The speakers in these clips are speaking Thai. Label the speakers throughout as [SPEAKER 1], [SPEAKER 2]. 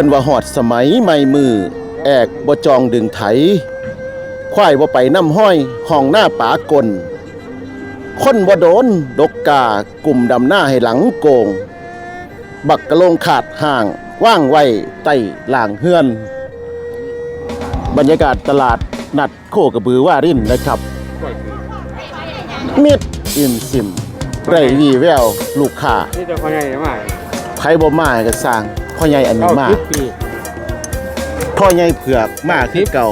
[SPEAKER 1] พิ่นว่าหอดสมัยใหม่มือ แอกบ่จองดึงไถ ควายบ่ไปน้ำห้อยห้องหน้าปากลคนบ่โดน ดกกากลุ่มดำหน้าให้หลังโกง บักกะโลงขาดห่างว่างไว้ใต้หล่างเฮือน บรรยากาศตลาดนัดโคกระบือว่ารินนะครับ มิดอิ่มซิมไรวีแวว ลูกค้า
[SPEAKER 2] นี่จะคนใหญ่มาก
[SPEAKER 1] ไผบ่มาก็สร้าง พ่อใหญ่อันนี้
[SPEAKER 2] เก้า
[SPEAKER 1] มา
[SPEAKER 2] สิบปี
[SPEAKER 1] พ่อใหญ่เผือกมาคือเก่า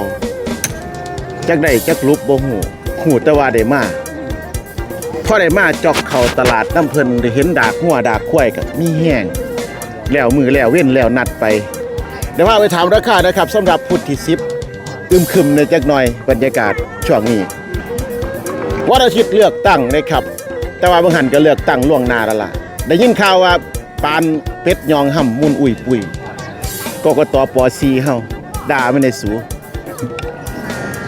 [SPEAKER 1] จักได้จักลุบบ่ฮู้ฮู้แต่ว่าได้มาพอได้มาจอกเข้าตลาดน้ำเพิ่นได้เห็นดากหัวดากควายก็มีแห้งแล้วมือแล้วเว้นแล้วนัดไปเดี๋ยวว่าไปถามราคานะครับสำหรับพุทธที่10อึมครึมในจักหน่อยบรรยากาศช่วงนี้วันอาทิตย์เลือกตั้งนะครับ แต่ว่าบางหันก็เลือกตั้งล่วงหน้าแล้วล่ะได้ยินข่าวว่าปาน เป็ดยองห่ำมุนอุ้ยปุยกกตป .4 เฮาด่ามันในสู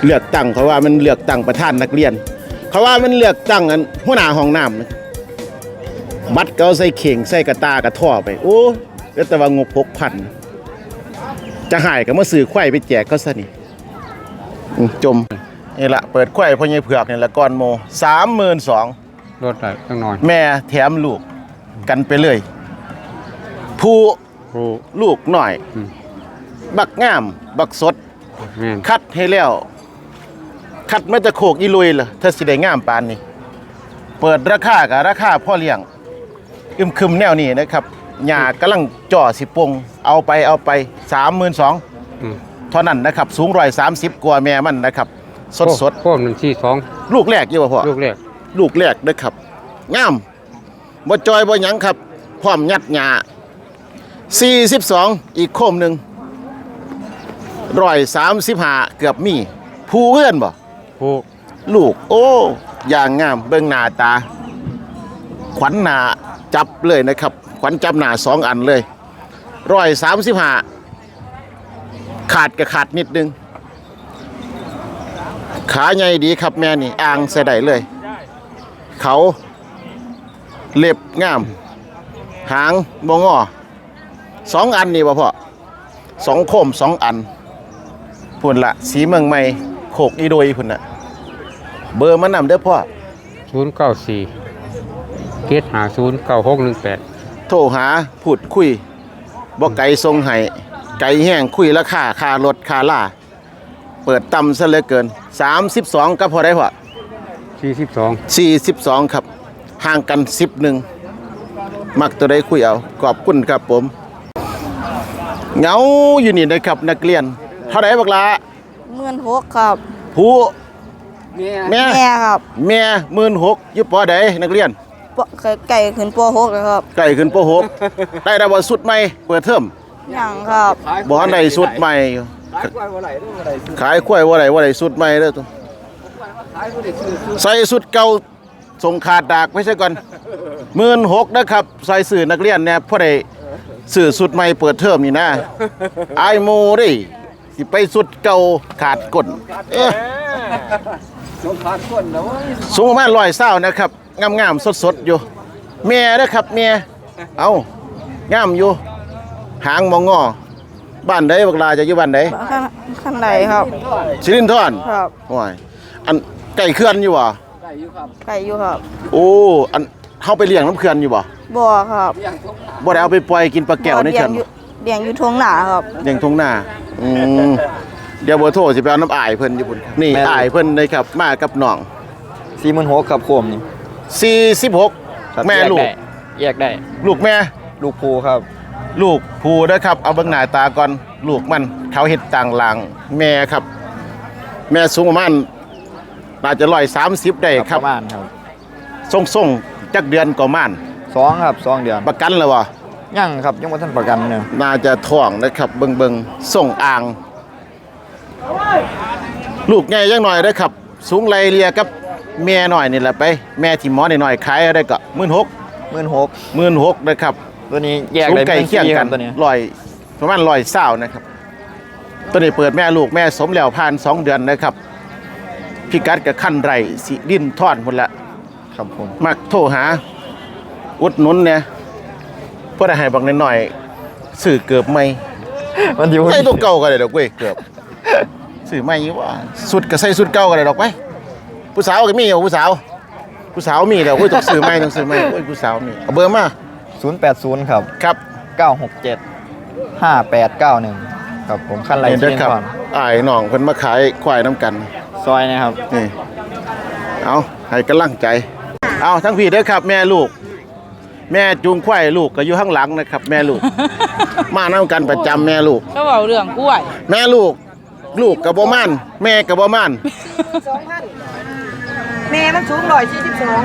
[SPEAKER 1] เลือกตั้งเขาว่ามันเลือกตั้งประธานนักเรียน เขาว่ามันเลือกตั้งอันหัวหน้าห้องน้ำนะบัตรก็เอาใส่เข่งใส่กระตากระท่อไป โอ้แล้วแต่ว่างบพกพันจะหายก็มาซื้อไข่ไปแจกเขาซะนี่อืมจมนี่ละเปิดไข่พ่อใหญ่เผือกนี่ละก้อนโมสามหมื่นสอง
[SPEAKER 2] รถอะไรต้องนอน
[SPEAKER 1] แม่แถมลูกกันไปเลย ผู้
[SPEAKER 2] ครู
[SPEAKER 1] ลูกหน่อย
[SPEAKER 2] อืม
[SPEAKER 1] บักงาม บักสด
[SPEAKER 2] แม่น
[SPEAKER 1] คัดให้แล้ว คัดมาจะโขกอีลุยเหรอถ้าสิได้งามปานนี้ เปิดราคากับราคาพ่อเลี้ยงอึมครึมแนวนี้นะครับหญ้ากำลังจ่อสิปง เอาไปเอาไปสามหมื่นสอง
[SPEAKER 2] อืม
[SPEAKER 1] เท่านั้นนะครับ สูงร้อยสามสิบกว่าแม่มันนะครับ สดสด
[SPEAKER 2] โค้มหนึ่งที่สอง
[SPEAKER 1] ๆลูกแรกอยู่ป่ะพ่อ
[SPEAKER 2] ลูกแรก
[SPEAKER 1] ลูกแรกนะครับงามบ่จอยบ่หยังครับ พร้อมยัดหญ้า 42 อีกโคมหนึ่งร้อยสามสิบห้าเกือบมีผู้เพื่อนบ่
[SPEAKER 2] ครู
[SPEAKER 1] ลูก โอ้อย่างงามเบิ่งหน้าตา ขวัญหน้าจับเลยนะครับ ขวัญจับหน้าสองอันเลยร้อยสามสิบห้าขาดก็ขาดนิดนึง ขาใหญ่ดีครับแม่นี่อ่างใส่ได้เลย เขาเล็บงาม หางบงอ สองอันนี่บ่พ่อสองโคมสองอันพุ่นละสีเมืองใหม่โขกอีโดยพุ่นน่ะเบอร์มันนำเด้อพ่อ
[SPEAKER 2] ศูนย์เก้าสี่เกตหาศูนย์เก้าหกหนึ่งแปด
[SPEAKER 1] โทรหาพูดคุยบ่ไก่ทรงให้ไก่แห้งคุยราคาค่ารถค่าล่า เปิดต่ำซะเหลือเกิน 32ก็พอได้พ่อ
[SPEAKER 2] สี่สิบสอง
[SPEAKER 1] 42 ครับ ห่างกัน 10หนึ่งมักตัวใดคุยเอาขอบคุณครับผม เหงาอยู่นี่นะครับนักเรียน เท่าไหร่บักละ
[SPEAKER 3] หมื่นหกครับ
[SPEAKER 1] ผู้
[SPEAKER 2] เนี่ย
[SPEAKER 1] แม่
[SPEAKER 3] แม่ครับ
[SPEAKER 1] แม่หมื่นหกยุบปอใดนักเรียน
[SPEAKER 3] ปไก่ขึ้นปหกแล้วครับ
[SPEAKER 1] ใกล้ขึ้นปหกได้ระบสุดใหม่เปิดเทอม
[SPEAKER 3] ยังครับ
[SPEAKER 1] บ่ทันได้สุดใหม่อยู่
[SPEAKER 2] ขายว่าไหร่ด้วยอะไร
[SPEAKER 1] ขายกล้วยว่าไรว่าไรสุดใหม่เด้อตัว
[SPEAKER 2] ขายก็ได้ซื้อซื้อ
[SPEAKER 1] ใส่สุดเก่าส่งขาดดากไม่ใช่ก่อนหมื่นหกนะครับ ใส่สื่อนักเรียนเนี่ยพอได้ สื่อสุดใหม่เปิดเทอมนี่นะอายโมดิสิไปสุดเก่าขาดกดเอ๊ะ
[SPEAKER 2] สงขาดคนแล้วว่า
[SPEAKER 1] สูงประมาณร้อยเศร้านะครับงามๆสดๆอยู่เมียนะครับเมียเอางามอยู่ หางมองงอบ้านใดบักลาจะอยู่บ้านใด
[SPEAKER 3] ข้างข้างในครับ
[SPEAKER 1] สิรินทร
[SPEAKER 3] ครับ
[SPEAKER 1] โอ้ยอันไก่เคลื่อนอยู่บ่
[SPEAKER 2] ได้อยู่ครับ
[SPEAKER 3] ไก่อยู่ครับ
[SPEAKER 1] โอ้อันเฮาไปเลี้ยงน้ำเขื่อนอยู่บ่
[SPEAKER 3] บ่อครับ
[SPEAKER 2] อย่างทุก
[SPEAKER 1] บ่ได้เอาไปปล่อยกินปลาแก้วใน
[SPEAKER 3] เลี้ย
[SPEAKER 1] เขื่องน
[SPEAKER 3] อยู่เลี้ยงอยู่ทวงหนาครับ
[SPEAKER 1] เลี้ยงทุ่งนาอืมเดี๋ยวเบอร์โทรสิไปเอาน้ำอายเพิ่นอยู่พุ่นนี่
[SPEAKER 4] แม่น
[SPEAKER 1] อายเพิ่นเลยครับ มากับน้อง
[SPEAKER 4] สี่หมื่นหกครับโคมนี่
[SPEAKER 1] 46
[SPEAKER 4] ครับ
[SPEAKER 1] แม่
[SPEAKER 4] ย
[SPEAKER 1] ลูก
[SPEAKER 4] ได้ แยกได้
[SPEAKER 1] ลูกแม่
[SPEAKER 4] ลูกภูครับ
[SPEAKER 1] ลูกผู้นะครับ เอาเบิ่งหน้าตาก่อนลูกมันเขาเฮ็ดต่างหลังแม่ครับ แม่สูงประมาณน่าจะ130ได้ครับ
[SPEAKER 4] ประมาณครับ
[SPEAKER 1] ส่งๆจักเดือนก็ม่าน
[SPEAKER 4] สองครับสองเดือน
[SPEAKER 1] ประกันแล้วบ่
[SPEAKER 4] ยังครับยังไม่ทันประกันเนี่ย
[SPEAKER 1] น่าจะท่องนะครับเบิงเบิงส่งอ่าง ลูกใหญ่ยังหน่อยได้อครับ สูงไรเลียกับแม่หน่อยนี่แหละไป แม่ที่หมอหน่อยๆขายได้ก็หมื่นหก
[SPEAKER 4] หมื่นหก
[SPEAKER 1] หมื่นหกนะครับ
[SPEAKER 4] ตัวนี้แยก
[SPEAKER 1] สูง
[SPEAKER 4] ได้
[SPEAKER 1] ไก่เคียงกัน
[SPEAKER 4] ตัวนี้
[SPEAKER 1] ลอยประมาณลอยเศร้านะครับ ตัวนี้เปิดแม่ลูกแม่สมแล้วผ่านสองเดือนนะครับพิกัดกับขั้นไรสิดินทอดหมดละ
[SPEAKER 4] ครับผม
[SPEAKER 1] มักโทรหา อุดหนุนเนี่ยเพื่อให้บักหน่อยๆสื่อเกือบไม่
[SPEAKER 4] มันอยู่
[SPEAKER 1] ใส่ตัวเก่าก็ได้ดอกเว้ยเกือบซื้อใหม่อยู่ว่าสุดก็ใส่สุดเก่าก็ได้ดอกไปผู้สาวก็มีเอาผู้สาวผู้สาวมีแล้วโอ้ยต้องซื้อใหม่ต้องซื้อใหม่โอ้ยผู้สาวมีเอาเบอร์มา
[SPEAKER 4] 080ครับ
[SPEAKER 1] ครับ
[SPEAKER 4] 967 5891ครับผมขั้นไร
[SPEAKER 1] นี่เด้อ
[SPEAKER 4] เชียง
[SPEAKER 1] ครับ
[SPEAKER 4] ก่อน
[SPEAKER 1] อ้ายน้องเพิ่นมาขายควายน้ำกัน
[SPEAKER 4] ซอยนะครับ
[SPEAKER 1] นี่เอาให้กำลังใจ เอาทั้งพี่เด้อครับแม่ลูก แม่จูงควายลูกก็อยู่ข้างหลังนะครับ แม่ลูก มานํกันประจำแม่ลูก
[SPEAKER 5] เขาบอกเรื่องกล้วย
[SPEAKER 1] แม่ลูก ลูกกับบ่ม่านแม่กับบ่ม่าน
[SPEAKER 6] แม่มันสูงร้อยสี่สิบสอง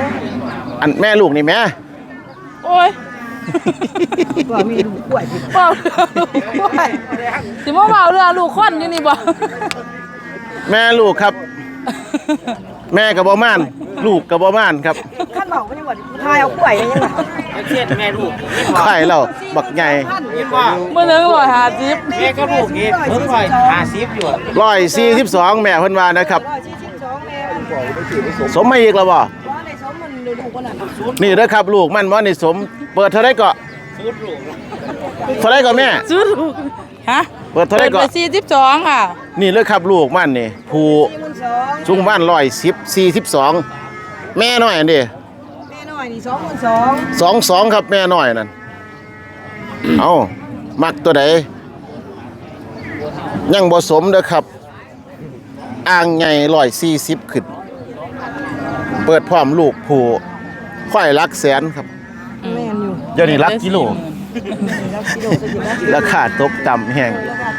[SPEAKER 1] อันแม่ลูกนี่แม่
[SPEAKER 5] โอ้ย
[SPEAKER 6] ว่ามีลูกกล้วยสิ
[SPEAKER 5] เบาเรื่องลูกกล้วยสิมาเบาเรื่องลูกคนอยู่นี่บ่
[SPEAKER 1] แม่ลูกครับ แม่กับบ่ม่านลูกกับบ่ม่านครับ
[SPEAKER 6] ทายเอากล้วยเลยยังว่า
[SPEAKER 1] ควายเราบักใหญ่
[SPEAKER 5] มื้อหนึงร้อยห้าสิบ
[SPEAKER 6] แม่ก็ลูกเองเพิ่งร้อยห้าสิบ
[SPEAKER 1] ร้อยสี่สิบสองแม่เพิ่นว่านะครับ
[SPEAKER 6] ร้อยสี่สิบสองแม่มัน
[SPEAKER 1] สมมาอีกแล้วบ่
[SPEAKER 6] ว่าในสมมันลูกคนนั้น
[SPEAKER 1] นี่เด้อครับลูกมันบ่นี่สม เปิดเท่าไรก็เท่าไรก็แม่
[SPEAKER 5] ซื้อลูกฮะ
[SPEAKER 1] เปิดเท่าไหร่ก่อน
[SPEAKER 5] ปิดไป42ค่ะ
[SPEAKER 1] นี่เลยครับลูกมันนี่ผู้
[SPEAKER 6] สี่หมื่นสอง
[SPEAKER 1] สูงบ้านร้อยสิบสี่สิบสองแม่น้อยอันนี้
[SPEAKER 6] แม่น้ อยนี่สองหมื่นสอง
[SPEAKER 1] สองสองครับแม่น้อยนั่นเอามักตัวใดยังบ่สมเด้อครับ อ่างใหญ่ร้อยสี่สิบขึ้น เปิดพร้อมลูกผู้ค่อยรักแสนครับ
[SPEAKER 6] แม่นอยู่
[SPEAKER 1] เดี๋ยวนี้รักกิโล
[SPEAKER 6] แล้วกิโลจะอยู่แล้ว
[SPEAKER 1] ราคาตกต่ำแห้ง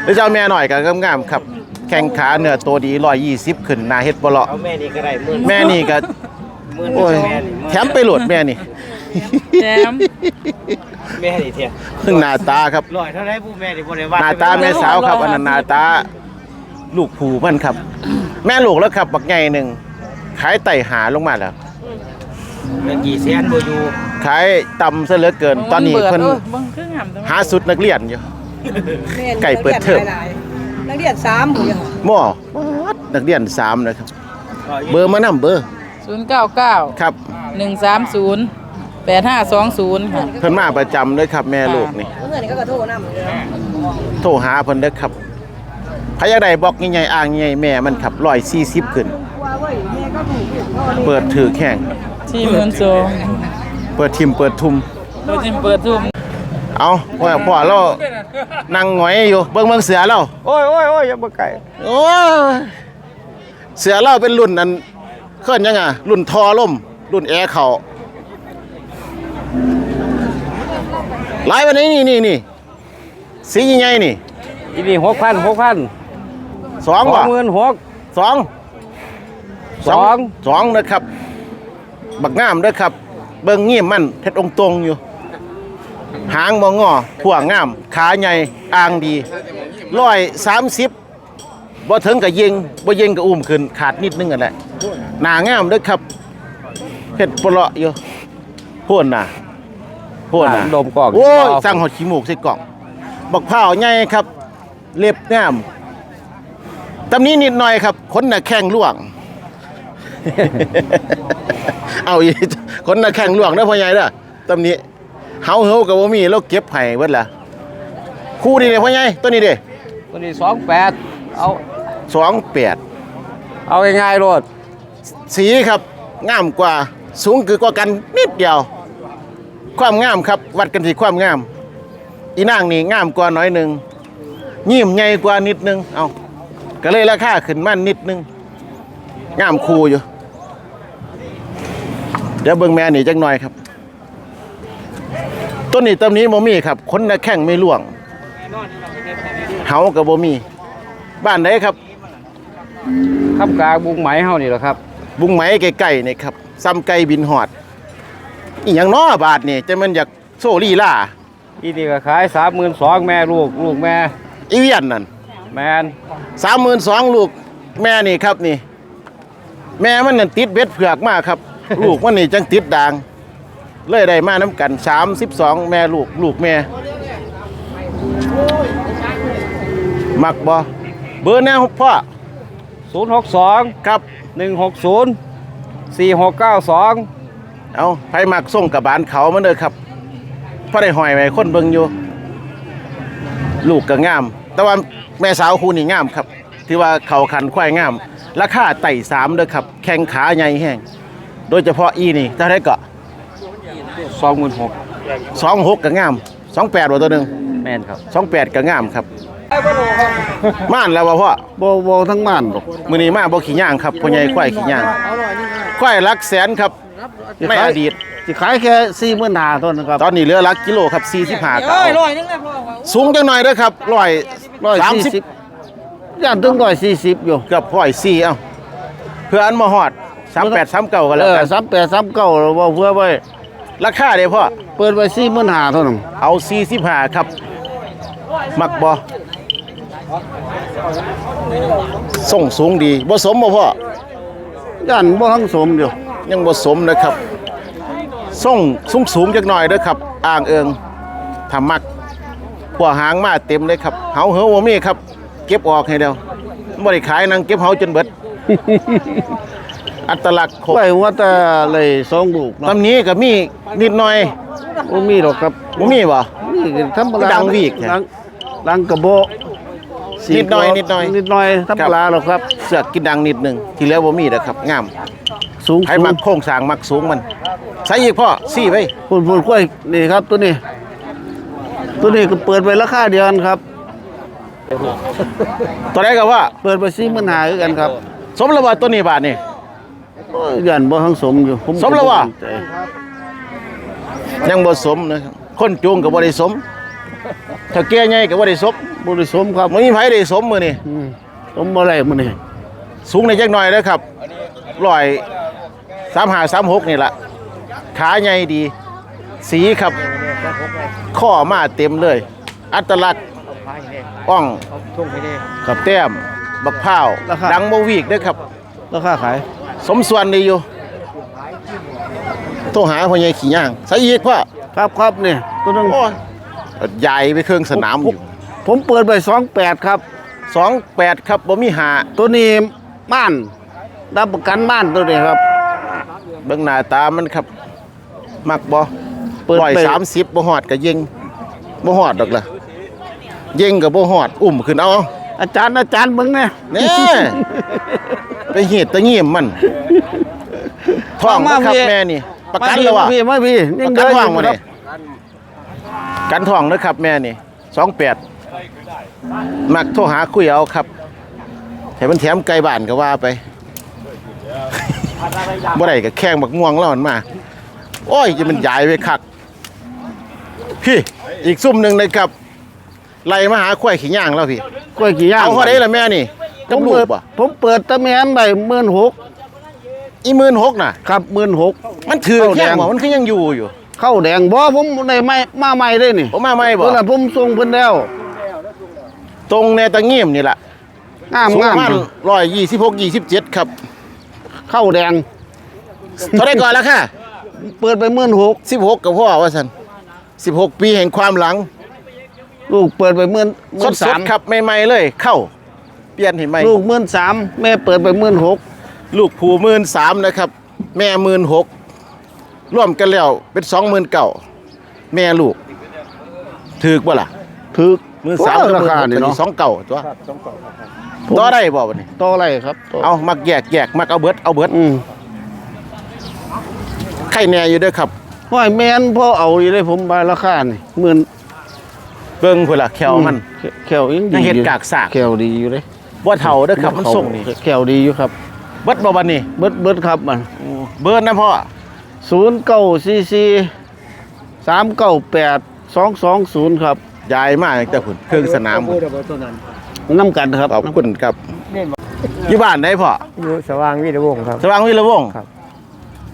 [SPEAKER 1] แล้วเจ้าแม่หน่อยก็งามๆครับ แข้งขาเนื้อตัวดี120ขึ้นหนาเฮ็ดบ่เลาะแม่นี่ก็ได้แม่นี่ก็ โอ้ยแถมไปโหลดแม่นี่
[SPEAKER 5] แถม
[SPEAKER 7] แม่นี่เทีย
[SPEAKER 1] เพิ่งหน้าตาครับ
[SPEAKER 7] ลอยเท่าไรผู้แม่นี่บ่ได้ว่า
[SPEAKER 1] หน้าตาแม่สาวครับ อันนั้นหน้าตาลูกผูมันครับ แม่ลูกแล้วครับบักใหญ่หนึ่งขายไต่หาลงมาแล้ว
[SPEAKER 7] เงินกี่แสนบ่อยู่
[SPEAKER 1] ขายต่ำซะเหลือเกิน ตอนนี้เพิ่น
[SPEAKER 5] เบิ่งคืองามจัง
[SPEAKER 1] หาสุดนักเรียนอยู่
[SPEAKER 6] แม่น
[SPEAKER 1] ไก่เปิดเทอม
[SPEAKER 6] หลายๆนักเรียนสามหมู่ยัง
[SPEAKER 1] หม้อนักเรียนสามนะครับ เบอร์มานำเบอร์
[SPEAKER 5] 099
[SPEAKER 1] ครับ
[SPEAKER 5] 130 8520ค่ะ
[SPEAKER 1] เพิ่นมาประจำเลยครับแม่ลูกนี่
[SPEAKER 6] เพื่อนนี่ก็กระโทษนำ
[SPEAKER 1] โทรหาเพิ่นเด้อครับใครอยากได้บล็อกใหญ่ๆอ่างใหญ่แม่มันครับ140ขึ้น
[SPEAKER 6] ว่าเว้ยแม่ก็ลูกพ่อนี่
[SPEAKER 1] เปิดถือแข่ง
[SPEAKER 5] 42,000
[SPEAKER 1] เปิดทิมเปิดทุม
[SPEAKER 5] เปิดจิมเปิดทุ่ม
[SPEAKER 1] เอาพ่อพ่อเรานั่งหงอยอยู่เบิ่งเบิ่งเสือเรา
[SPEAKER 4] โอ้ยโอ้ยโอ้ยอย่ามาไก่
[SPEAKER 1] โอ้ยเสือเราเป็นรุ่นอัน เคลื่อนยังไงรุ่นทอล่ม รุ่นแอร์เขาหลายวันนี้นี่นี่นี่สียังไงนี่
[SPEAKER 2] อีนี่หกพันหกพัน
[SPEAKER 1] สอง
[SPEAKER 2] สอ
[SPEAKER 1] บ่
[SPEAKER 2] งหมื่นหก
[SPEAKER 1] สอง
[SPEAKER 2] สอง
[SPEAKER 1] สองนะครับ บักงามเด้อครับ เบิ่งงี่มมันเท็ดองค์ตรงอยู่ หางบ่งอผัวงาม ขาใหญ่อ่างดีร้อยสามสิบ บ่ถึงกับยิงบ่ยิงกับอุ้มขึ้นขาดนิดนึงกันแหละหน้างามเด้อครับเฮ็ดปลาะอยู่พ่นน่ะพ่นน่ะ
[SPEAKER 2] ดมกล่อง
[SPEAKER 1] โอ้ยสั่งหอดขี้หมูกใส่กล่องบักพร้าวใหญ่ครับ เล็บงามตำนี้นิดหน่อยครับคนน่ะแข้งล่วง เอาอีกคนน่ะแข้งล่วงเด้อพ่อใหญ่เด้อตำนี้เฮาเฮาก็บ่มีเราเก็บให้เบิดล่ะคู่นี่เด้พ่อใหญ่ตัวนี้เด้
[SPEAKER 2] ตัวนี้ สองแปดเอา
[SPEAKER 1] 28
[SPEAKER 2] เอาง่ายๆโลด
[SPEAKER 1] สีครับงามกว่าสูงคือกว่ากันนิดเดียว ความงามครับวัดกันที่ความงาม อีนางนี่งามกว่าน้อยหนึงยิ้มใหญ่กว่านิดนึงเอาก็เลยราคาขึ้นมานิดนึงงามคูอยู่ เดี๋ยวเบิ่งแม่นี่จักหน่อยครับต้นนี้ต้นนี้บ่มีครับคนน่ะแข้งไม่ล่วงเฮากับบ่มี บ้านไหนครับ
[SPEAKER 2] ขับกลางบุงไหมเฮานี่แหละครับ
[SPEAKER 1] บุงไหมไก่ๆนี่ครับซ้ำไก่บินหอดอีหยังน้อบาทนี่จะมันอยากโซลีล่า
[SPEAKER 2] อีนี่ก็ขายสามหมื่นสองแม่ลูกลูกแม่
[SPEAKER 1] อีเวียนนั่น
[SPEAKER 2] แมน
[SPEAKER 1] สามหมื่นสองลูกแม่นี่ครับนี่ แม่มันนั่นติดเบ็ดเผือกมากครับ ลูกมันนี่จังติดด่าง เลยได้มาน้ำกันสามสิบสองแม่ลูกลูกแม่ มักบ่เบอร์แนวพ่อ
[SPEAKER 2] ศูนย์หกสอง
[SPEAKER 1] ครับ
[SPEAKER 2] หนึ่งหกศูนย์สี่หกเก้าสอง
[SPEAKER 1] เอาไผมักส่งกับบานเขามันเด้อครับพอได้หอยไว้คนเบิ่งอยู่ ลูกก็งาม แต่ว่าแม่สาวคู่นี่งามครับที่ว่าเขาคันควายงามราคาไต่สามเด้อครับ แข้งขาใหญ่แห้งโดยเฉพาะอีนี่ถ้าได้ก็
[SPEAKER 2] สองหมื่นหก
[SPEAKER 1] สองหกก็งามสองแปดว่าตัวหนึ่ง
[SPEAKER 2] แม่นครับ
[SPEAKER 1] สองแปดก็งามครับ ม่านแล้วว่าพ่อ
[SPEAKER 8] บ่บ่ทั้งม่านดอก
[SPEAKER 1] มือนี้มาบ่ขี้ย่างครับพ่อใหญ่ควายขี้ย่างควายหลักแสนครับในอดีต
[SPEAKER 8] สิขายแค่45,000เท่านั้นครับ
[SPEAKER 1] ตอนนี้เหลือหลักกิโลครับ45ก็
[SPEAKER 6] เอ้
[SPEAKER 1] เอา
[SPEAKER 6] ยร้อยนึงเลยพ่อว่า
[SPEAKER 1] สูงจังหน่อยเด้อครับร้อยสามสิบ
[SPEAKER 8] 140ย่านถึง140อยู่
[SPEAKER 1] เกือบร้อยสี่เอ้าเพื่ออันมาฮอดสามแปดสามเก้ากัน
[SPEAKER 8] เอ
[SPEAKER 1] แล้ว
[SPEAKER 8] อ
[SPEAKER 1] กัน
[SPEAKER 8] 38 39เราบ่เพื่อไว้
[SPEAKER 1] ราคาเด้พ่อ
[SPEAKER 8] เปิดไว้45,000เท่านั้น
[SPEAKER 1] เอา45ครับ มักบ่ ส่งสูงดีบ่สมบ่พ่อย่า
[SPEAKER 8] นบ่ทั้งสมอยู่
[SPEAKER 1] ยังบ่สมนะครับ ส่งสูงสูงจักหน่อยเด้อครับ อ่างเอิงถ้ามักพวกหางมาเต็มเลยครับเฮาเฮาบ่มีครับ เก็บออกให้เดียวบ่ได้ขายนั่งเก็บเฮาจนเบิด อัตลักษณ์ครบ
[SPEAKER 8] ไว้ว่าแต่เลยสองลูกเนาะ
[SPEAKER 1] ตำนี้ก็มีนิดหน่อย
[SPEAKER 8] บ่มีดอกครับ
[SPEAKER 1] บ่มีบ่
[SPEAKER 8] นี่ก็ธรรมดา
[SPEAKER 1] ดังวีกเนี่ย
[SPEAKER 8] ดังดังกระโบะ
[SPEAKER 1] นิดหน่อยนิดหน่อย
[SPEAKER 8] นิดหน่อยธรรมดาหรอกครับ
[SPEAKER 1] เสือกกินดังนิดหนึงที่เหลือบ่มีเด้อครับงาม
[SPEAKER 8] สูง
[SPEAKER 1] ให้มักโครงสร้างมักสูงมันใส่อีกพ่อซี่ไว้
[SPEAKER 8] พุ่นพุ่นกล้วยนี่ครับตัวนี้ ตัวนี้ก็เปิดไว้ราคาเดียวกันครับ
[SPEAKER 1] ตัวใดก็ว่า
[SPEAKER 8] เปิดไปสี่หมื่นหาคือกันครับ
[SPEAKER 1] สมแล้วว่าตัวนี้บาทนี่
[SPEAKER 8] โอ้ยยันบ่ทั้งสมอยู่ผม
[SPEAKER 1] สมแล้ววะ
[SPEAKER 8] มั่นใจ
[SPEAKER 1] ยังบ่สมนะครับคนจูงก็บ่ได้สม ถ้าแก่ใหญ่ก็บ่ได้สม
[SPEAKER 8] บ่ได้สมครับ
[SPEAKER 1] บ่มีไผได้สมมื้อนี้
[SPEAKER 8] อืมสมบ่ได้มื้อนี้
[SPEAKER 1] สูงในจักหน่อยเด้อครับร้อยสามห้าสามหกนี่ล่ะขาใหญ่ดี สีครับข้อมาเต็มเลย อัตลักษณ์อ่องกับแต้ม บักพร้าวดังบ่วีกเด้อครับ
[SPEAKER 8] ราคาขาย
[SPEAKER 1] สมส่วนดีอยู่โทรหาพ่อใหญ่ขี้ย่างใส่อีกพ่อ
[SPEAKER 8] ครับครับนี่ตัวนึง
[SPEAKER 1] โอ้ย ใหญ่ไปเครื่องสนามอยู่
[SPEAKER 8] ผมเปิดไป28ครับ
[SPEAKER 1] 28ครับบ่มีหา
[SPEAKER 8] ตัวนี้ม่านรับประกันม่านตัวนี้ครับ
[SPEAKER 1] เบิ่งหน้าตามันครับ มักบ่
[SPEAKER 8] เปิด
[SPEAKER 1] ร้อย
[SPEAKER 8] ไป
[SPEAKER 1] สามสิบบ่ฮอดก็ยิงบ่ฮอดดอกล่ะยิงก็บ่ฮอดอุ้มขึ้นเอา
[SPEAKER 8] อาจารย์อาจารย์เบิ่งแน่
[SPEAKER 1] แน่ไปเฮ็ดตะเงียมมันท้องนะครับแม่นี่ประกันแล้วว่ะ
[SPEAKER 8] มาพี่มาพี่
[SPEAKER 1] ป
[SPEAKER 8] ยั
[SPEAKER 1] ระ
[SPEAKER 8] ง
[SPEAKER 1] กั
[SPEAKER 8] เดิ
[SPEAKER 1] น
[SPEAKER 8] นอ
[SPEAKER 1] ท้อง
[SPEAKER 8] ยู่
[SPEAKER 1] มา
[SPEAKER 8] ค
[SPEAKER 1] เนี่
[SPEAKER 8] รับ
[SPEAKER 1] ย กันท้องนะครับแม่นี่สองแปดมักโทรหาคุยเอาครับให้มันแถมไกลบ้านก็ว่าไปบ่ได้ก็แข้งบักม่วงแล้วมันมา โอ้ยจะมันใหญ่ไปคัก พี่อีกซุ่มหนึ่งเลยครับไล่มาหาควายขี้ย่างแล้วพี่
[SPEAKER 8] กล้วยกี่ย่าง
[SPEAKER 1] เอาเท่าไดล่ะแม่นี่
[SPEAKER 8] ผ
[SPEAKER 1] กับ
[SPEAKER 8] ม
[SPEAKER 1] ลู
[SPEAKER 8] เปิ
[SPEAKER 1] ก
[SPEAKER 8] ด
[SPEAKER 1] บ่
[SPEAKER 8] ผมเปิดตะแมนไป16,000
[SPEAKER 1] อีหมื่นหกน่ะ
[SPEAKER 8] ครับ16,000
[SPEAKER 1] มันถือ
[SPEAKER 8] เข้าแด
[SPEAKER 1] แข้ง
[SPEAKER 8] ง
[SPEAKER 1] บ่มันคือยังอยู่อยู่
[SPEAKER 8] เข้าแดงบ่ผมได้ไม่มาใหม่ได้นี่
[SPEAKER 1] ผมมาไม่บ่
[SPEAKER 8] เพิ่นน่ะผมส่งเพิ่นแล้ว
[SPEAKER 1] ตรงในตะเงียมนี่แหละ
[SPEAKER 8] งาม
[SPEAKER 1] สูง
[SPEAKER 8] งาม
[SPEAKER 1] มันร้อยยี่สิบหกยี่สิบเจ็ดครับ
[SPEAKER 8] เข้าแดง
[SPEAKER 1] เท่าไรก่อนแล้วค่ะ
[SPEAKER 8] เปิดไป16,000
[SPEAKER 1] สิบหกกับพ่อว่าสันสิบหกปีแห่งความหลัง
[SPEAKER 8] ลูกเปิดไปหมื่นห
[SPEAKER 1] ส
[SPEAKER 8] มื่
[SPEAKER 1] ด
[SPEAKER 8] น
[SPEAKER 1] ส
[SPEAKER 8] สา
[SPEAKER 1] ด
[SPEAKER 8] ม
[SPEAKER 1] ครับใหม่ๆเลย เข้า เปลี่ยนเห็นไหม
[SPEAKER 8] ลูกหมื่นสามแม่เปิดไปหมื่นหก
[SPEAKER 1] ลูกผูหมื่นสามนะครับ แม่หมื่นหก ร่วมกันแล้วเป็นสองหมื่นเก่าแม่ลูกถือกบ่ล่ะ
[SPEAKER 8] ถึก
[SPEAKER 1] หมื่นสาม
[SPEAKER 8] โอ้ราคานี่เนาะ
[SPEAKER 1] สองเก่าตัวต่อได้บ่วันนี้
[SPEAKER 8] ต่ออะไรครับต่อ
[SPEAKER 1] เอามักแยกแยกมักเอาเบิดเอาเบิด
[SPEAKER 8] อืม
[SPEAKER 1] ไข่แน่อยู่เด้วยครับ
[SPEAKER 8] ห้อยแมนพ่อเอาอยู่เลยผมบายราคานี่หมื่น
[SPEAKER 1] เบิ่งพุ่นล่ะแควมัน
[SPEAKER 8] แขวยังดี
[SPEAKER 1] ยังเฮ็ด
[SPEAKER 8] อยู่
[SPEAKER 1] กากสาก
[SPEAKER 8] แขวดีอยู่เลย
[SPEAKER 1] บ่เท่าเด้อครับมันส่งนี่
[SPEAKER 8] แขวดีอยู่ครับ
[SPEAKER 1] เบิดบ่บัดนี้
[SPEAKER 8] เบิดเบิดครับมัน
[SPEAKER 1] เบิดนะพ่อ
[SPEAKER 8] ศูนย์เก้าสี่สี่สามเก้าแปดสองสองศูนย์ครับ
[SPEAKER 1] ยายมากแต่พุ่นเครื่องสนามพุ่น
[SPEAKER 8] น้ำกันครับ
[SPEAKER 1] ขอบคุณครับอยู่บ้านได้พ่อ
[SPEAKER 9] อยู่สว่างวิทยวงศ์ครับ
[SPEAKER 1] สว่างวิรวงศ์
[SPEAKER 9] ครับ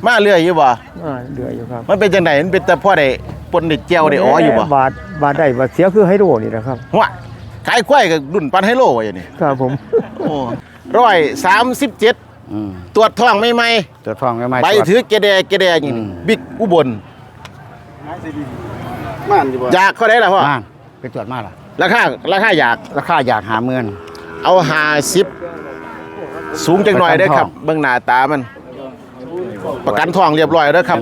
[SPEAKER 1] มาเรื่อยอยู่บ่
[SPEAKER 9] อ่าเดืออยู่ครับ
[SPEAKER 1] มันเป็นจังไดมันเป็นแต่พ่อได้ปนได้เจียวได้อ๋ออยู่บ่
[SPEAKER 9] บาทบาทได้บาทเสียคือไฮโดรนี่นะครับ
[SPEAKER 1] หัวขายควายกับรุ่นปันไฮโลว่าอย่างนี้
[SPEAKER 9] ครับผม
[SPEAKER 1] โอ้ร้อยสามสิบเจ็ด ตรวจท้องไม่ไหม
[SPEAKER 8] จะฟังไม่ไม่
[SPEAKER 1] ใบถือเกแดเกแดอย่างนี้บิ๊กอุบล
[SPEAKER 8] ม่านดีบ่
[SPEAKER 1] อยากเขาได้ล่ะพ่อ
[SPEAKER 8] ม่านไปตรวจมาล่ะ
[SPEAKER 1] ราคาราคาอยาก
[SPEAKER 8] ราคาอยากหาเมือน
[SPEAKER 1] เอาหาสิบสูงจังหน่อย
[SPEAKER 8] ประกัน
[SPEAKER 1] ได้อครับ
[SPEAKER 8] ทอง
[SPEAKER 1] เบื้องหน้าตามัน ประกันทองเรียบร้อยแล้วครับ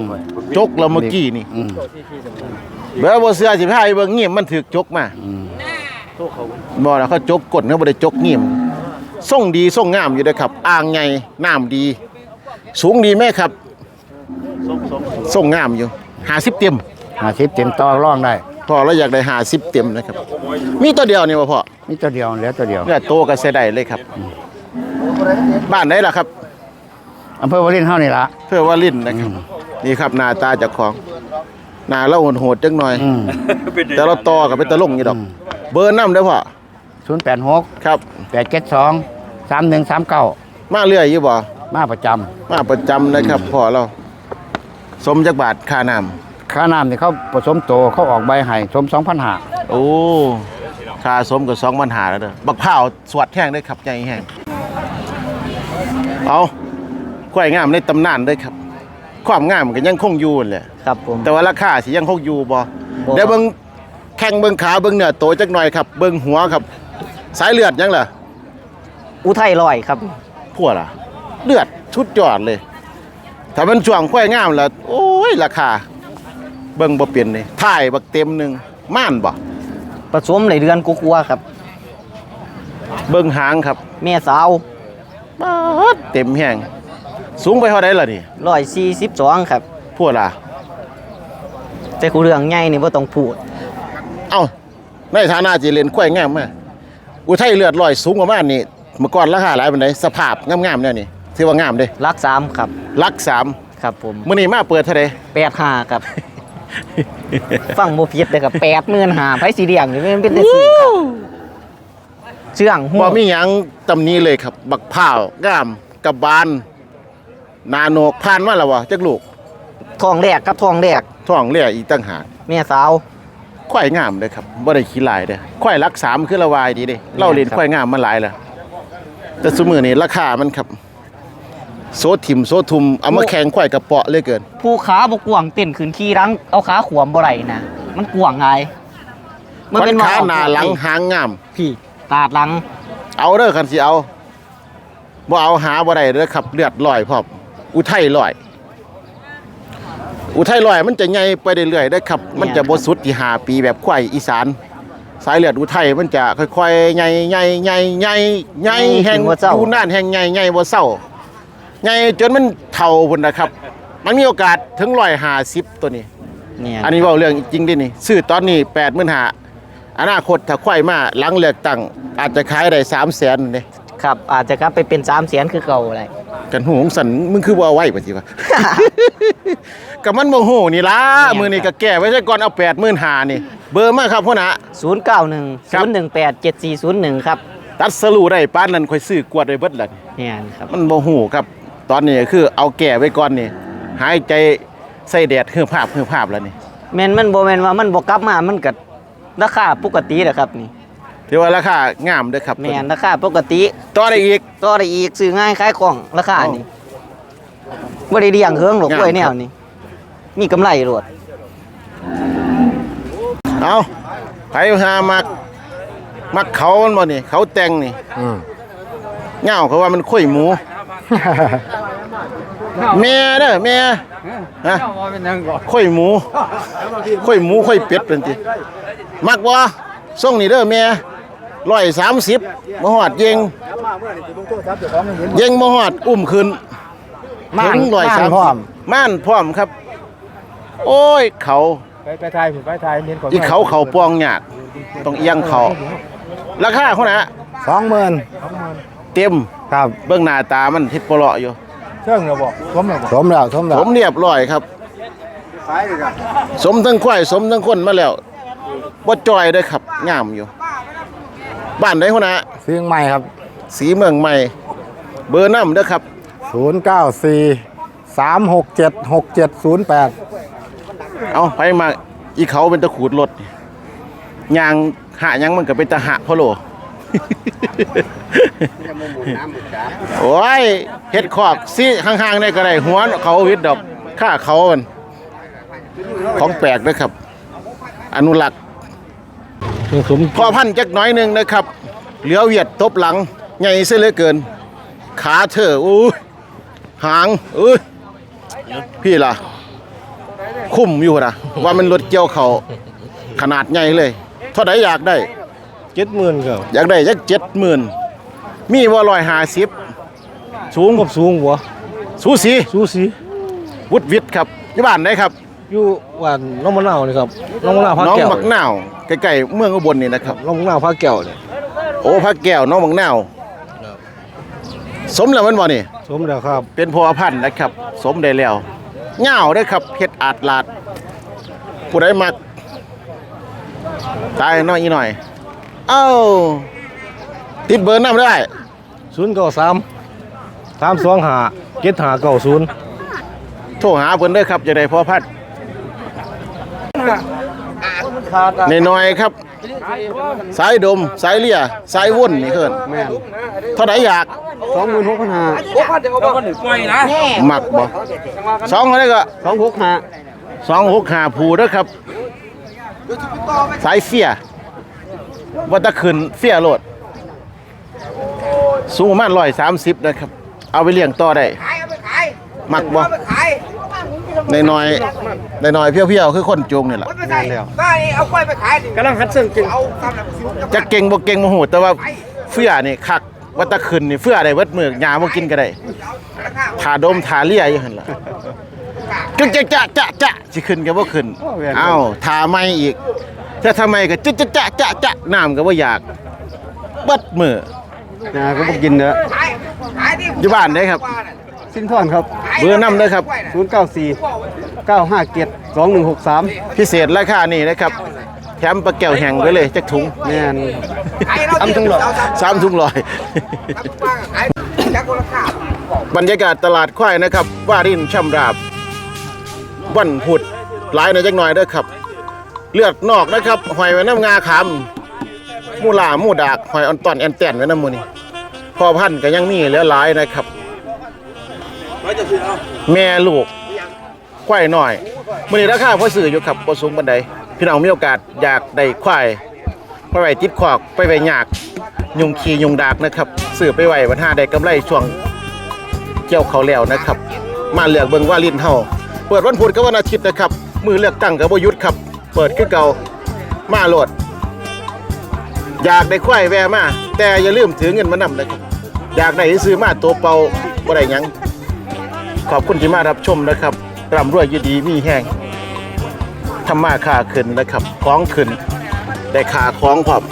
[SPEAKER 1] จกเราเมื่อกี้นี่
[SPEAKER 8] อืม
[SPEAKER 1] เบอร์บ่เสื้อสิพาไปเบิ่งเงียบมันถึกจกมาบ่แล้วเขาจกกดเขาบ่ได้จกงิม ส่งดีส่งงามอยู่เด้อครับอ่างใหญ่น้ำดี สูงดีแม่ครับส่งงามอยู่50เต็ม
[SPEAKER 8] หาสิบเต็มต่อร่องได้
[SPEAKER 1] พอเราอยากได้50เต็มนะครับ มีตัวเดียวนี่บ่พ่อ
[SPEAKER 8] นี่ตัวเดียวเหลือตัวเดียว
[SPEAKER 1] เนี่ยโตก็ใส่ได้เลยครับ บ้านไหนล่ะครับ
[SPEAKER 8] อำเภอวารินเฮานี่ละ
[SPEAKER 1] เพื่อว่าลิ้นนะครับนี่ครับหน้าตาเจากของหน้าเราโหดๆจังหน่อย
[SPEAKER 8] อืม
[SPEAKER 1] แต่เราต่อกับเป็นตะลงอยู่ดอก เบอร์น้ำได้อพ่อ
[SPEAKER 8] ศูนย์แปดหก
[SPEAKER 1] ครับ
[SPEAKER 8] แปดเจ็ดสอง สามหนึ่งสามเก้า
[SPEAKER 1] มาเรื่อยอยู่บ่
[SPEAKER 8] มาประจ
[SPEAKER 1] มาประจำนะครับพ่อเรา สมจักบาทค่าน้ำ
[SPEAKER 8] ค่าน้ำนี่เขาผสมโตเขาออกใบให้สมสองพันหาำ
[SPEAKER 1] โอ้ค่าสมกับสองปัญหาแล้วเด้อบักพร้าวสวัดแห้งเด้อครับใหญ่แห้งเอาควายงามในตำนานเด้อครับ ความงามก็ยังคงอยู่นั่นแหละ
[SPEAKER 4] ครับผม
[SPEAKER 1] แต่ว่าราคาสิยังคงอยู่บ่เดี๋ยวเบิ่งแข้งเบิ่งขาเบิ่งเนื้อโตจักหน่อยครับ เบิ่งหัวครับ สายเลือดยังล่ะ
[SPEAKER 4] อุ ทัยลอยครับ
[SPEAKER 1] พัวล่ะ เลือดชุดยอดเลย ถ้ามันช่วงควายงามแล้ว โอ้ย ราคา เบิ่งบ่เปลี่ยนเลยถ่ายบักเต็มหนึงม่านบ่
[SPEAKER 4] ผสมในเดือนกลัวๆครับ
[SPEAKER 1] เบิ่งหางครับ
[SPEAKER 4] แม่สาว
[SPEAKER 1] ป๊าดเต็มแห้งสูงไปเท่าใดล่ะนี่
[SPEAKER 4] ร้อยสี่สิบสองครับ
[SPEAKER 1] พัวล่ะ
[SPEAKER 4] แต่คูเรื่องใหญ่นี่ว่าต้องพูด
[SPEAKER 1] เอ้าในฐานะที่เล่นควายงามมาอุทัยเลือดลอยสูงประมาณนี้ เมื่อก่อนราคาหลายปานใดสภาพงามๆแนวนี้ถือว่างามเด้
[SPEAKER 4] รักสามครับ
[SPEAKER 1] ลักสาม
[SPEAKER 4] ครับผม
[SPEAKER 1] มื้อนี้มาเปิดเท่าใด
[SPEAKER 4] แปดห้าครับ ฟังโมพิษเลยครับแปดหมื่นห้าไผสีเดียงนี่มันเป็นแต่ซื้อครับเชื่องหัว
[SPEAKER 1] บ่มีหยังตำหนี้เลยครับ บักพร้าวงามกับบาน นาโนกผ่านมาแล้ววะจักลูก
[SPEAKER 4] ทองแรกครับทองแรก
[SPEAKER 1] ท้องเลี้ยอีกตั้งหาก
[SPEAKER 4] แม่สาว
[SPEAKER 1] ควายงามเลยครับบ่ได้ขี้ลายเด้อควายรักสามคือละวายดีเด้เราเล่น
[SPEAKER 4] ครับ
[SPEAKER 1] ควายงามมาหลายแล้ว แต่ซุมื้อนี้ราคามันครับ โซทิมโซทุมเอามาแข่งควายกระเปาะเหลยเกิน
[SPEAKER 4] ผู้ขาบกวางเต้นขึ้นขี้รังเอาขาขวมบ่ไรนะมันกวางไง
[SPEAKER 1] ขวัญขาหน้าหลังหางงาม
[SPEAKER 4] พี่ตาดหลัง
[SPEAKER 1] เอาเด้อคันสิเอาบ่เอาหาบ่ได้เด้อครับเลือดลอยพร้อมอุทัยลอยอุทัยลอยมันจะใหญ่ไปเรื่อยๆได้อครับ มันจะบ่สุดที่5ปีแบบควายอีสาน สายเลือดอุทัยมันจะค่อยๆใหญ่ใหญ่ใหญ่ใหญ่ใหญ่แห่งอยู่นานแห่งใหญ่ใหญ่บ่เศร้าใหญ่จนมันเฒ่าพุ่นนะครับ มันมีโอกาสถึง150ตัวนี้
[SPEAKER 4] เนี่ย
[SPEAKER 1] อันนี้เว้าเรื่องจริงดินี่ซื้อตอนนี้85,000อนาคตถ้าควายมาหลังเลือกตั้งอาจจะขายได้300,000เด้
[SPEAKER 4] ครับอาจจะครับไปเป็นสามแสนคือเก่าอะไร
[SPEAKER 1] กันหูของสันมึงคือบ่เอาไว้ป่ะสิวะกับมันโมโหนี่ล่ะ
[SPEAKER 4] แม่น
[SPEAKER 1] มือนี่ก็แก้ไว้ใช่ก่อนเอาแปดหมื่นหานี่ เบอร์มาครับพ่อนะ
[SPEAKER 4] ศูนย์เก้าหนึ่ง
[SPEAKER 1] ครั
[SPEAKER 4] ศู
[SPEAKER 1] บ
[SPEAKER 4] นย์หนึ่งแปดเจ็ดสี่ศูนย์หนึ่งครับ
[SPEAKER 1] ตัดสรูได้ป้านนั้นค่อยซื้อกวดไว้เบิดล่ะนี่
[SPEAKER 4] เนี่ยครับ
[SPEAKER 1] มันโมโหครับ ตอนนี้คือเอาแก้ไว้ก่อนนี่หายใจใส่แดดเฮือภาพเฮือภาพแล้วนี่
[SPEAKER 4] แมนมันโบแมนว่ามันบกลับมา มันกัราคาปกติแหละครับนี่
[SPEAKER 1] ถือว่าราคางามเด้อครับ
[SPEAKER 4] แมนราคาปกติ
[SPEAKER 1] ต่อได้อีก
[SPEAKER 4] ต่อได้อีกซื้อง่ายขายของราคา
[SPEAKER 1] อ๋อ
[SPEAKER 4] นี่บ่ได้เลี้ยงเฮืองหรอก
[SPEAKER 1] งาม
[SPEAKER 4] กล้วยแนว
[SPEAKER 1] ครับ
[SPEAKER 4] นี้มีกำไรโลด
[SPEAKER 1] เอาไปหามัก มักเขามันบ่นี่ เขาแต่งนี่เงาเขาว่ามันคุยหมู แม่เด้อแม่ฮะค่อยหมูค่อยหมูค่อยเป็ดเป็นติมักบ่ส่งนี่เด้อแม่ร้อยสามสิบมาหอดเยงเยงมาหอดอุ้มขึ้น
[SPEAKER 8] ม่าน
[SPEAKER 1] ถึงร้อย
[SPEAKER 8] ม่าน
[SPEAKER 1] สาม
[SPEAKER 8] พร้อม
[SPEAKER 1] ม่านพร้อมครับ โอ้ยเขา
[SPEAKER 9] ไปไปไทยผมไปไทยเน้นก่อน
[SPEAKER 1] อีเขาเขาปองหยากต้องเอียงเขาราคาเขานะ
[SPEAKER 8] สองหมื่น
[SPEAKER 1] เต็ม
[SPEAKER 8] ครับ
[SPEAKER 1] เบื้องหน้าตามันทิดปลาะอยู่
[SPEAKER 9] เชิงเราบอกสมเราบอก
[SPEAKER 8] สมแล้วสมแล้ว
[SPEAKER 1] ผมเรียบร้อยครับสมทั้งควายสมทั้งคนมาแล้วบ่จอยเด้อครับงามอยู่ บ้านไหนหัวหน้า
[SPEAKER 8] ซื้อใหม่ครับ
[SPEAKER 1] สีเมืองใหม่ เบอร์น้ำเด้อครับ
[SPEAKER 8] ศูนย์เก้าสี่สามหก เจ็ดหกเจ็ดศูนย์แปด
[SPEAKER 1] เอาไปมาอีเขาเป็นตะขูดรถยางหะยังมันก็เป็นตะหะพะโลโอ้ยเฮ็ดคอกสิห่างๆได้ก็ได้หัวเขาวิดดอกค่าเขามันของแปลกเด้อครับ อนุรักษ์พอพันธุ์จักหน้อยหนึงนะครับ เหลือเวียดตบหลังใหญ่ซะเหลือเกิน ขาเธออู้ยหางอุ้ยพี่ล่ะ คุ้มอยู่นะว่ามันรถเกี่ยวเขาขนาดใหญ่เลยเท่าไดอยากได้
[SPEAKER 9] เจ็ดหมื่นครับ
[SPEAKER 1] อยากได้จักเจ็ดหมื่นมีว่าร้อยห้าสิบสูง
[SPEAKER 9] งบสูงหัว
[SPEAKER 1] สูสี
[SPEAKER 9] สูสี
[SPEAKER 1] วุฒิวิทย์ครับที่บ้านไหนครับ
[SPEAKER 9] อยู่หวานน้องมะนาวนี่ครับน้องมะนาวพัก
[SPEAKER 1] น้อง
[SPEAKER 9] แก้ว
[SPEAKER 1] บักนาวใกล้ๆเมืองอุบลนี่นะครับ
[SPEAKER 9] น้องมะนาวพักแก้วเนี่ย
[SPEAKER 1] โอ้พักแก้วน้องบักนาวสมแล้วมันบ่นี่
[SPEAKER 9] สมแล้วครับ
[SPEAKER 1] เป็นพอพันธุ์นะครับ สมได้แล้ว เงาวได้อครับเฮ็ดอาดลาดผู้ใดมักตายน้อยอีหน่อย เอ้าติดเบอร์น้ำได้
[SPEAKER 9] ศูนย์เก้าสามสามสองห้าเจ็ดห้าเก้าศูนย์
[SPEAKER 1] โทรหาเพิ่นเด้อครับจะได้พอพันธุ์ในน้อยๆครับ สายดม สายเลี่ย สายว่นนี่เพิ่นเท่าไหร่อยาก
[SPEAKER 9] สองหมื่นหกพันห้า
[SPEAKER 1] มักบ่สองเท่าไหร่ก็
[SPEAKER 9] สองหกห้า
[SPEAKER 1] สองหกหาผูเด้อครับ สายเฟียว่าตะขึ้นเฟียโลด สูงประมาณร้อยสามสิบนะครับ เอาไปเลี้ยงต่อได้มักบ่ในน้อยในน้อยๆเพี้ยวๆคือคนจูงนี่แหละ
[SPEAKER 9] แม่นแล้ว
[SPEAKER 7] กำลังหัดเสิ่งจริง
[SPEAKER 1] จะเก่งบ่เก่งบ่ฮู้แต่ว่าเฟียนี่คัก ว่าตะขึ้นนี่เฟียได้เบิดมื้อหญ้าบ่กินก็ได้ถาดมถาเลียอยู่หั่นล่ะจึ๊กจะจะจะจะสิขึ้นก็บ่ขึ้นเอ้าถาไม่อีกถ้าทำไมก็จึ๊กจะจะจะจะน้ำก็บ่อยากเบิดมื้อ
[SPEAKER 9] นะก็บ่กินเด้อ
[SPEAKER 1] อยู่บ้านเด้ครับ
[SPEAKER 9] สิ้นทอนครับ
[SPEAKER 1] เบอร์นำเด้อครับ
[SPEAKER 9] ศูนย์เก้าสี่เก้าห้าเจ็ดสองหนึ่งหกสาม
[SPEAKER 1] พิเศษราคานี่นะครับ แถมปลาแก้วแห้งไปเลยจักถุง
[SPEAKER 9] แม่น
[SPEAKER 1] สามถุงร้อยสามถุงร้อย บรรยากาศตลาดควายนะครับว่ารินช่ำราบวันพุธหลายหน่อยจักหน่อยเด้อครับ เลือดนอกนะครับหอยไว้น้ำงาขามมูลามูดากหอยอ่อนตอนแอนแตนไว้น้ำมูนี่พอพันธุ์ก็ยังมีเหลือหลายนะครับ แม่ลูกควายหน่อยมื้อนี้ราคาพอซื้ออยู่ครับบ่สูงปานใด พี่น้องมีโอกาสอยากได้ควายไปไว้ติดขอกไปไว้ยากยุงขี้ยุงดากนะครับซื้อไปไว้วันหาได้กำไรช่วงเกี่ยวเขาแล้วนะครับ มาเลือกเบิ่งว่าลิ้นเฮาเปิดวันพุธกับวันอาทิตย์นะครับ มือเลือกตั้งกับบยุดครับ เปิดคือเก่ามาโหลด อยากได้ควายแวมา แต่อย่าลืมถือเงินมานำนะครับ อยากได้ซื้อมาตัวเปล่าบ่ได้หยัง ขอบคุณที่มารับชมนะครับร่ำรวยอยูดีมีแห้ง ทำมาค่าขึ้นนะครับคล้องขึ้น ได้ค่าของพร้อม